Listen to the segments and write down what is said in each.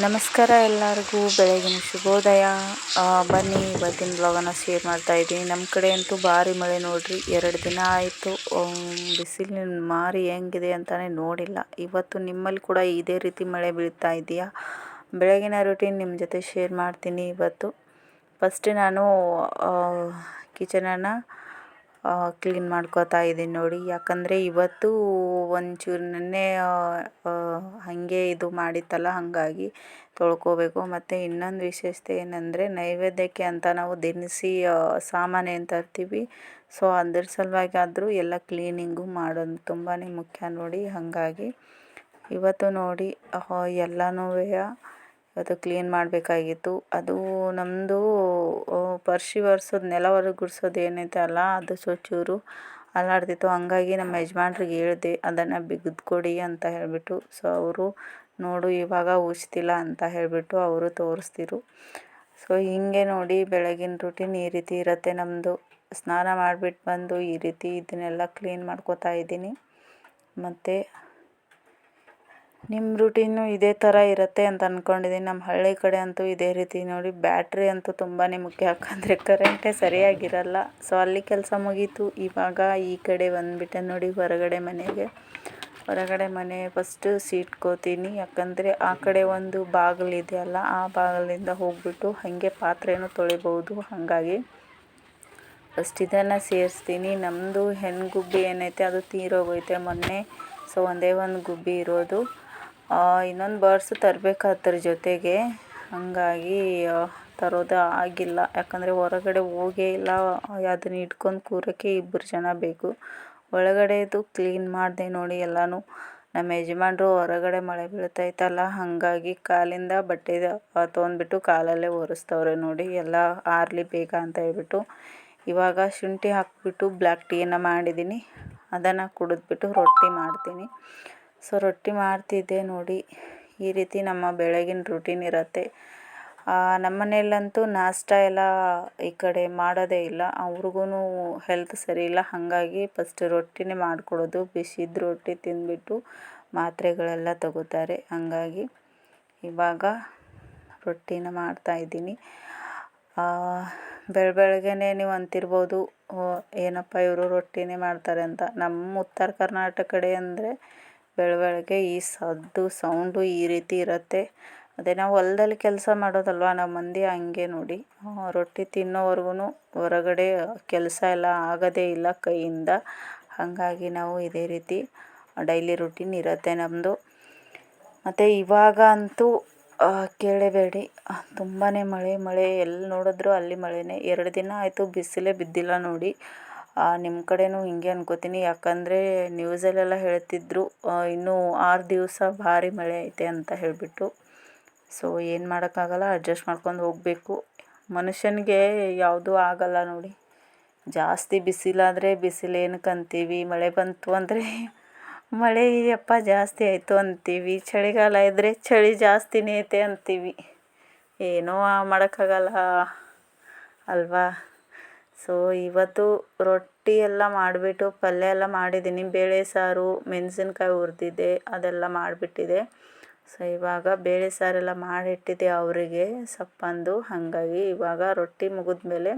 ನಮಸ್ಕಾರ ಎಲ್ಲರಿಗೂ, ಬೆಳಗಿನ ಶುಭೋದಯ. ಬನ್ನಿ, ಇವತ್ತಿನ ಬ್ಲಾಗನ್ನು ಶೇರ್ ಮಾಡ್ತಾ ಇದ್ದೀನಿ. ನಮ್ಮ ಕಡೆ ಅಂತೂ ಭಾರಿ ಮಳೆ ನೋಡ್ರಿ, ಎರಡು ದಿನ ಆಯಿತು. ಬಿಸಿಲಿನ ಮಾರಿ ಹೆಂಗಿದೆ ಅಂತಲೇ ನೋಡಿಲ್ಲ. ಇವತ್ತು ನಿಮ್ಮಲ್ಲಿ ಕೂಡ ಇದೇ ರೀತಿ ಮಳೆ ಬೀಳ್ತಾ ಇದೆಯಾ? ಬೆಳಗಿನ ರೊಟೀನ್ ನಿಮ್ಮ ಜೊತೆ ಶೇರ್ ಮಾಡ್ತೀನಿ ಇವತ್ತು. ಫಸ್ಟ್ ನಾನು ಕಿಚನನ್ನು ಕ್ಲೀನ್ ಮಾಡ್ಕೋತಾ ಇದ್ದೀನಿ ನೋಡಿ. ಯಾಕಂದರೆ ಇವತ್ತು ಒಂಚೂರು ನೆನ್ನೆ ಹಾಗೆ ಇದು ಮಾಡಿತ್ತಲ್ಲ, ಹಾಗಾಗಿ ತೊಳ್ಕೊಬೇಕು. ಮತ್ತು ಇನ್ನೊಂದು ವಿಶೇಷತೆ ಏನಂದರೆ ನೈವೇದ್ಯಕ್ಕೆ ಅಂತ ನಾವು ದಿನಸಿ ಸಾಮಾನು ಏನು ತರ್ತೀವಿ, ಸೊ ಅದ್ರ ಸಲುವಾಗಿ ಆದರೂ ಎಲ್ಲ ಕ್ಲೀನಿಂಗು ಮಾಡೋದು ತುಂಬಾ ಮುಖ್ಯ ನೋಡಿ. ಹಾಗಾಗಿ ಇವತ್ತು ನೋಡಿ ಎಲ್ಲನೂ ಇವತ್ತು ಕ್ಲೀನ್ ಮಾಡಬೇಕಾಗಿತ್ತು. ಅದು ನಮ್ಮದು ಪರ್ಶಿ ಒರ್ಸೋದು, ನೆಲ ಹೊರಗೆ ಗುಡ್ಸೋದು ಏನೈತೆ ಅಲ್ಲ, ಅದು ಸೊ ಚೂರು ಅಲ್ಲಾಡ್ತಿತ್ತು. ಹಂಗಾಗಿ ನಮ್ಮ ಯಜಮಾನ್ರಿಗೆ ಹೇಳಿದೆ, ಅದನ್ನು ಬಿಗಿದು ಕೊಡಿ ಅಂತ ಹೇಳಿಬಿಟ್ಟು. ಸೊ, ಅವರು ನೋಡು, ಇವಾಗ ಉಚ್ತಿಲ್ಲ ಅಂತ ಹೇಳಿಬಿಟ್ಟು ಅವರು ತೋರಿಸ್ತಿರು ಸೊ, ಹೀಗೆ ನೋಡಿ ಬೆಳಗಿನ ರೂಟೀನ್ ಈ ರೀತಿ ಇರುತ್ತೆ ನಮ್ಮದು ಸ್ನಾನ ಮಾಡಿಬಿಟ್ಟು ಬಂದು ಈ ರೀತಿ ಇದನ್ನೆಲ್ಲ ಕ್ಲೀನ್ ಮಾಡ್ಕೋತಾ ಇದ್ದೀನಿ. ಮತ್ತು ನಿಮ್ಮ ರೂಟೀನು ಇದೇ ಥರ ಇರುತ್ತೆ ಅಂತ ಅಂದ್ಕೊಂಡಿದ್ದೀನಿ ನಮ್ಮ ಹಳ್ಳಿ ಕಡೆ ಅಂತೂ ಇದೇ ರೀತಿ ನೋಡಿ ಬ್ಯಾಟ್ರಿ ಅಂತೂ ತುಂಬಾ ಮುಖ್ಯ. ಯಾಕಂದರೆ ಕರೆಂಟೇ ಸರಿಯಾಗಿರಲ್ಲ. ಸೊ ಅಲ್ಲಿ ಕೆಲಸ ಮುಗೀತು. ಇವಾಗ ಈ ಕಡೆ ಬಂದುಬಿಟ್ಟೆ ನೋಡಿ, ಹೊರಗಡೆ ಮನೆಗೆ. ಹೊರಗಡೆ ಮನೆ ಫಸ್ಟು ಸೀಟ್ಕೋತೀನಿ ಯಾಕಂದರೆ ಆ ಕಡೆ ಒಂದು ಬಾಗಿಲಿದೆಯಲ್ಲ ಆ ಬಾಗಿಲಿಂದ ಹೋಗ್ಬಿಟ್ಟು ಹಾಗೆ ಪಾತ್ರೆನೂ ತೊಳಿಬೋದು ಹಾಗಾಗಿ ಫಸ್ಟ್ ಇದನ್ನು ಸೇರಿಸ್ತೀನಿ. ನಮ್ಮದು ಹೆಣ್ಣು ಗುಬ್ಬಿ ಏನೈತೆ, ಅದು ತೀರೋಗೈತೆ ಮೊನ್ನೆ. ಸೊ ಒಂದೇ ಒಂದು ಗುಬ್ಬಿ ಇರೋದು. ಇನ್ನೊಂದು ಬರ್ಡ್ಸ್ ತರಬೇಕು ಅದ್ರ ಜೊತೆಗೆ. ಹಾಗಾಗಿ ತರೋದು ಆಗಿಲ್ಲ. ಯಾಕಂದರೆ ಹೊರಗಡೆ ಹೋಗೇ ಇಲ್ಲ. ಅದನ್ನ ಇಟ್ಕೊಂಡು ಕೂರೋಕ್ಕೆ ಇಬ್ಬರು ಜನ ಬೇಕು. ಒಳಗಡೆದು ಕ್ಲೀನ್ ಮಾಡಿದೆ ನೋಡಿ ಎಲ್ಲನೂ. ನಮ್ಮ ಯಜಮಾನ್ರು ಹೊರಗಡೆ ಮಳೆ ಬೀಳ್ತೈತಲ್ಲ, ಹಾಗಾಗಿ ಕಾಲಿಂದ ಬಟ್ಟೆ ತೊಗೊಂಡ್ಬಿಟ್ಟು ಕಾಲಲ್ಲೇ ಒರೆಸ್ತವ್ರೆ ನೋಡಿ. ಎಲ್ಲ ಆರಲಿ ಬೇಗ ಅಂತ ಹೇಳ್ಬಿಟ್ಟು. ಇವಾಗ ಶುಂಠಿ ಹಾಕಿಬಿಟ್ಟು ಬ್ಲ್ಯಾಕ್ ಟೀನ ಮಾಡಿದ್ದೀನಿ ಅದನ್ನು ಕುಡಿದ್ಬಿಟ್ಟು ರೊಟ್ಟಿ ಮಾಡ್ತೀನಿ. ಸೊ ರೊಟ್ಟಿ ಮಾಡ್ತಿದ್ದೆ ನೋಡಿ. ಈ ರೀತಿ ನಮ್ಮ ಬೆಳಗಿನ ರೂಟೀನ್ ಇರುತ್ತೆ. ನಮ್ಮ ಮನೆಯಲ್ಲಂತೂ ನಾಷ್ಟ ಎಲ್ಲ ಈ ಕಡೆ ಮಾಡೋದೇ ಇಲ್ಲ. ಅವ್ರಿಗೂ ಹೆಲ್ತ್ ಸರಿ ಇಲ್ಲ. ಹಾಗಾಗಿ ಫಸ್ಟ್ ರೊಟ್ಟಿನೇ ಮಾಡಿಕೊಡೋದು ಬಿಸಿದು ರೊಟ್ಟಿ ತಿಂದುಬಿಟ್ಟು ಮಾತ್ರೆಗಳೆಲ್ಲ ತಗೋತಾರೆ. ಹಾಗಾಗಿ ಇವಾಗ ರೊಟ್ಟಿನ ಮಾಡ್ತಾಯಿದ್ದೀನಿ ಬೆಳ ಬೆಳಗ್ಗೆನೇ ನೀವು ಅಂತಿರ್ಬೋದು. ಏನಪ್ಪ ಇವರು ರೊಟ್ಟಿನೇ ಮಾಡ್ತಾರೆ ಅಂತ. ನಮ್ಮ ಉತ್ತರ ಕರ್ನಾಟಕ ಕಡೆ ಅಂದರೆ ಬೆಳ ಈ ಸದ್ದು ಸೌಂಡು ಈ ರೀತಿ ಇರುತ್ತೆ. ಅದೇ ನಾವು ಹೊಲ್ದಲ್ಲಿ ಕೆಲಸ ಮಾಡೋದಲ್ವ ನಮ್ಮ ಮಂದಿ ಹಂಗೆ ನೋಡಿ. ರೊಟ್ಟಿ ತಿನ್ನೋವರೆಗೂ ಹೊರಗಡೆ ಕೆಲಸ ಎಲ್ಲ ಆಗೋದೇ ಇಲ್ಲ ಕೈಯಿಂದ. ಹಾಗಾಗಿ ನಾವು ಇದೇ ರೀತಿ ಡೈಲಿ ರುಟೀನ್ ಇರುತ್ತೆ ನಮ್ಮದು ಮತ್ತು ಇವಾಗ ಅಂತೂ ಕೇಳಬೇಡಿ. ತುಂಬಾ ಮಳೆ ಮಳೆ ಎಲ್ಲಿ ನೋಡಿದ್ರು ಅಲ್ಲಿ ಮಳೆನೇ. ಎರಡು ದಿನ ಆಯಿತು ಬಿಸಿಲೇ ಬಿದ್ದಿಲ್ಲ ನೋಡಿ. ನಿಮ್ಮ ಕಡೆನೂ ಹಿಂಗೆ ಅನ್ಕೋತೀನಿ. ಯಾಕಂದರೆ ನ್ಯೂಸಲ್ಲೆಲ್ಲ ಹೇಳ್ತಿದ್ರು ಇನ್ನೂ ಆರು ದಿವಸ ಭಾರಿ ಮಳೆ ಐತೆ ಅಂತ ಹೇಳಿಬಿಟ್ಟು. ಸೊ ಏನು ಮಾಡೋಕ್ಕಾಗಲ್ಲ ಅಡ್ಜಸ್ಟ್ ಮಾಡ್ಕೊಂಡು ಹೋಗಬೇಕು. ಮನುಷ್ಯನಿಗೆ ಯಾವುದೂ ಆಗಲ್ಲ ನೋಡಿ. ಜಾಸ್ತಿ ಬಿಸಿಲಾದರೆ ಬಿಸಿಲು ಏನಕ್ಕೆ ಅಂತೀವಿ ಮಳೆ ಬಂತು ಅಂದರೆ ಮಳೆ ಅಪ್ಪ ಜಾಸ್ತಿ ಆಯಿತು ಅಂತೀವಿ. ಚಳಿಗಾಲ ಇದ್ದರೆ ಚಳಿ ಜಾಸ್ತಿನೇ ಐತೆ ಅಂತೀವಿ. ಏನೋ ಮಾಡೋಕ್ಕಾಗಲ್ಲ ಅಲ್ವಾ? ಸೊ ಇವತ್ತು ರೊಟ್ಟಿ ಎಲ್ಲ ಮಾಡಿಬಿಟ್ಟು ಪಲ್ಯ ಎಲ್ಲ ಮಾಡಿದ್ದೀನಿ. ಬೇಳೆ ಸಾರು, ಮೆಣಸಿನ್ಕಾಯಿ ಹುರಿದಿದ್ದೆ, ಅದೆಲ್ಲ ಮಾಡಿಬಿಟ್ಟಿದೆ. ಸೊ ಇವಾಗ ಬೇಳೆ ಸಾರೆಲ್ಲ ಮಾಡಿಟ್ಟಿದ್ದೆ ಅವರಿಗೆ, ಸಪ್ಪಂದು. ಹಾಗಾಗಿ ಇವಾಗ ರೊಟ್ಟಿ ಮುಗಿದ ಮೇಲೆ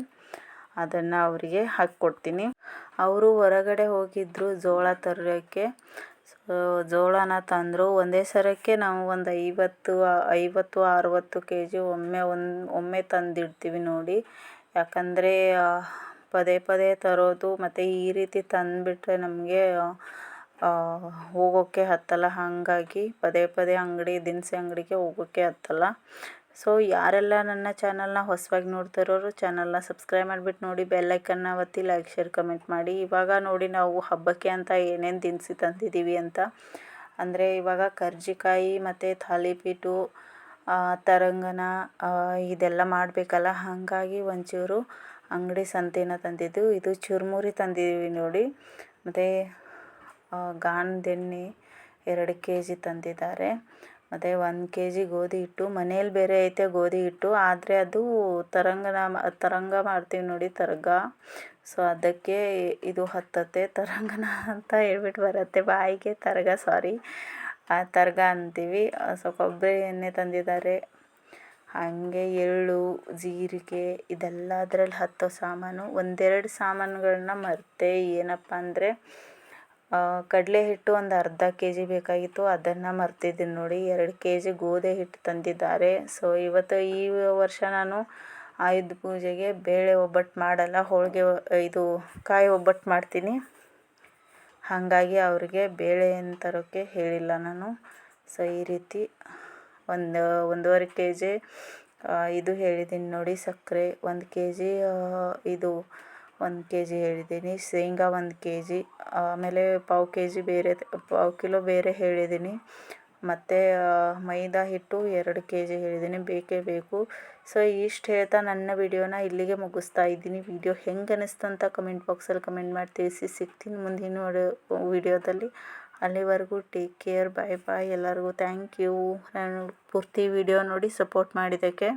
ಅದನ್ನು ಅವರಿಗೆ ಹಾಕ್ಕೊಡ್ತೀನಿ. ಅವರು ಹೊರಗಡೆ ಹೋಗಿದ್ದರು ಜೋಳ ತರೋಕ್ಕೆ ಸೊ ಜೋಳನ ತಂದರು. ಒಂದೇ ಸರಕ್ಕೆ ನಾವು ಒಂದು ಐವತ್ತು ಐವತ್ತು, ಅರವತ್ತು ಕೆ ಜಿ ಒಮ್ಮೆ ಒಂದು, ಒಮ್ಮೆ ತಂದಿಡ್ತೀವಿ ನೋಡಿ. ಯಾಕಂದರೆ ಪದೇ ಪದೇ ತರೋದು ಮತ್ತು ಈ ರೀತಿ ತಂದುಬಿಟ್ರೆ ನಮಗೆ ಹೋಗೋಕ್ಕೆ ಹತ್ತಲ್ಲ. ಹಾಗಾಗಿ ಪದೇ ಪದೇ ಅಂಗಡಿ, ದಿನಸಿ ಅಂಗಡಿಗೆ ಹೋಗೋಕ್ಕೆ ಹತ್ತಲ್ಲ. ಸೊ ಯಾರೆಲ್ಲ ನನ್ನ ಚಾನಲ್ನ ಹೊಸವಾಗಿ ನೋಡ್ತಿರೋರು, ಚಾನಲ್ನ ಸಬ್ಸ್ಕ್ರೈಬ್ ಮಾಡಿಬಿಟ್ಟು ನೋಡಿ ಬೆಲ್ಲೈಕನ್ನ ಒತ್ತಿ ಲೈಕ್ ಶೇರ್ ಕಮೆಂಟ್ ಮಾಡಿ. ಇವಾಗ ನೋಡಿ ನಾವು ಹಬ್ಬಕ್ಕೆ ಅಂತ ಏನೇನು ದಿನಸಿ ತಂದಿದ್ದೀವಿ ಅಂತ. ಅಂದರೆ ಇವಾಗ ಕರ್ಜಿಕಾಯಿ ಮತ್ತು ಥಾಲಿಪೀಠು ತರಂಗನ ಇದೆಲ್ಲ ಮಾಡಬೇಕಲ್ಲ? ಹಾಗಾಗಿ ಒಂಚೂರು ಅಂಗಡಿ ಸಂತೆನ ತಂದಿದ್ದು. ಇದು ಚುರುಮುರಿ ತಂದಿದ್ದೀವಿ ನೋಡಿ. ಮತ್ತು ಗಾಣದೆಣ್ಣೆ ಎರಡು ಕೆ ಜಿ ತಂದಿದ್ದಾರೆ. ಮತ್ತು, ಒಂದು ಕೆ ಜಿ ಗೋಧಿ ಹಿಟ್ಟು. ಮನೇಲಿ ಬೇರೆ ಐತೆ ಗೋಧಿ ಹಿಟ್ಟು. ಆದರೆ ಅದು ತರಂಗನ, ತರಂಗ ಮಾಡ್ತೀವಿ ನೋಡಿ, ತರಂಗ. ಸೊ, ಅದಕ್ಕೆ ಇದು ಹತ್ತತ್ತೆ. ತರಂಗನ ಅಂತ ಹೇಳ್ಬಿಟ್ಟು ಬರುತ್ತೆ. ಬಾಯಿಗೆ ತರಗ, ಸಾರಿ. ಆ ತರ್ಗ ಅಂತೀವಿ. ಸೊ ಕೊಬ್ಬರಿ ಎಣ್ಣೆ ತಂದಿದ್ದಾರೆ. ಹಾಗೆ ಎಳ್ಳು, ಜೀರಿಗೆ ಇದೆಲ್ಲ ಅದ್ರಲ್ಲಿ ಹತ್ತೋ ಸಾಮಾನು. ಒಂದೆರಡು ಸಾಮಾನುಗಳನ್ನ ಮರೆತೆ. ಏನಪ್ಪ ಅಂದರೆ ಕಡಲೆ ಹಿಟ್ಟು ಒಂದು ಅರ್ಧ ಕೆ ಜಿ ಬೇಕಾಗಿತ್ತು. ಅದನ್ನು ಮರ್ತಿದ್ದೀನಿ ನೋಡಿ. ಎರಡು ಕೆ ಜಿ ಗೋಧಿ ಹಿಟ್ಟು ತಂದಿದ್ದಾರೆ. ಸೊ ಇವತ್ತು ಈ ವರ್ಷ ನಾನು ಆಯುಧ ಪೂಜೆಗೆ ಬೇಳೆ ಒಬ್ಬಟ್ಟು ಮಾಡಲ್ಲ. ಹೋಳಿಗೆ ಇದು ಕಾಯಿ ಒಬ್ಬಟ್ಟು ಮಾಡ್ತೀನಿ. ಹಾಗಾಗಿ ಅವರಿಗೆ ಬೇಳೆಯನ್ನು ತರೋಕ್ಕೆ ಹೇಳಿಲ್ಲ ನಾನು. ಸೊ, ಈ ರೀತಿ ಒಂದು, ಒಂದೂವರೆ ಕೆ ಜಿ ಇದು ಹೇಳಿದ್ದೀನಿ ನೋಡಿ ಸಕ್ಕರೆ. ಒಂದು ಕೆ ಜಿ ಇದು ಒಂದು ಕೆ ಜಿ ಹೇಳಿದ್ದೀನಿ ಶೇಂಗಾ ಒಂದು ಕೆ ಜಿ ಆಮೇಲೆ ಪಾವು ಕೆ ಜಿ ಬೇರೆ, ಪಾವು ಕಿಲೋ ಬೇರೆ ಹೇಳಿದ್ದೀನಿ ಮತ್ತು ಮೈದಾ ಹಿಟ್ಟು ಎರಡು ಕೆ ಜಿ ಹೇಳಿದ್ದೀನಿ. ಬೇಕೇ ಬೇಕು. ಸೊ ಇಷ್ಟು ಹೇಳ್ತಾ ನನ್ನ ವಿಡಿಯೋನ ಇಲ್ಲಿಗೆ ಮುಗಿಸ್ತಾ ಇದ್ದೀನಿ. ವಿಡಿಯೋ ಹೆಂಗೆ ಅನ್ನಿಸ್ತು ಅಂತ ಕಮೆಂಟ್ ಬಾಕ್ಸಲ್ಲಿ ಕಮೆಂಟ್ ಮಾಡಿ ತಿಳಿಸಿ. ಸಿಗ್ತೀನಿ ಮುಂದಿನ ವಿಡಿಯೋದಲ್ಲಿ. ಅಲ್ಲಿವರೆಗೂ ಟೇಕ್ ಕೇರ್. ಬಾಯ್ ಬಾಯ್ ಎಲ್ಲರಿಗೂ. Thank you. ನಾನು ಪೂರ್ತಿ ವಿಡಿಯೋ ನೋಡಿ ಸಪೋರ್ಟ್ ಮಾಡಿದ್ದಕ್ಕೆ.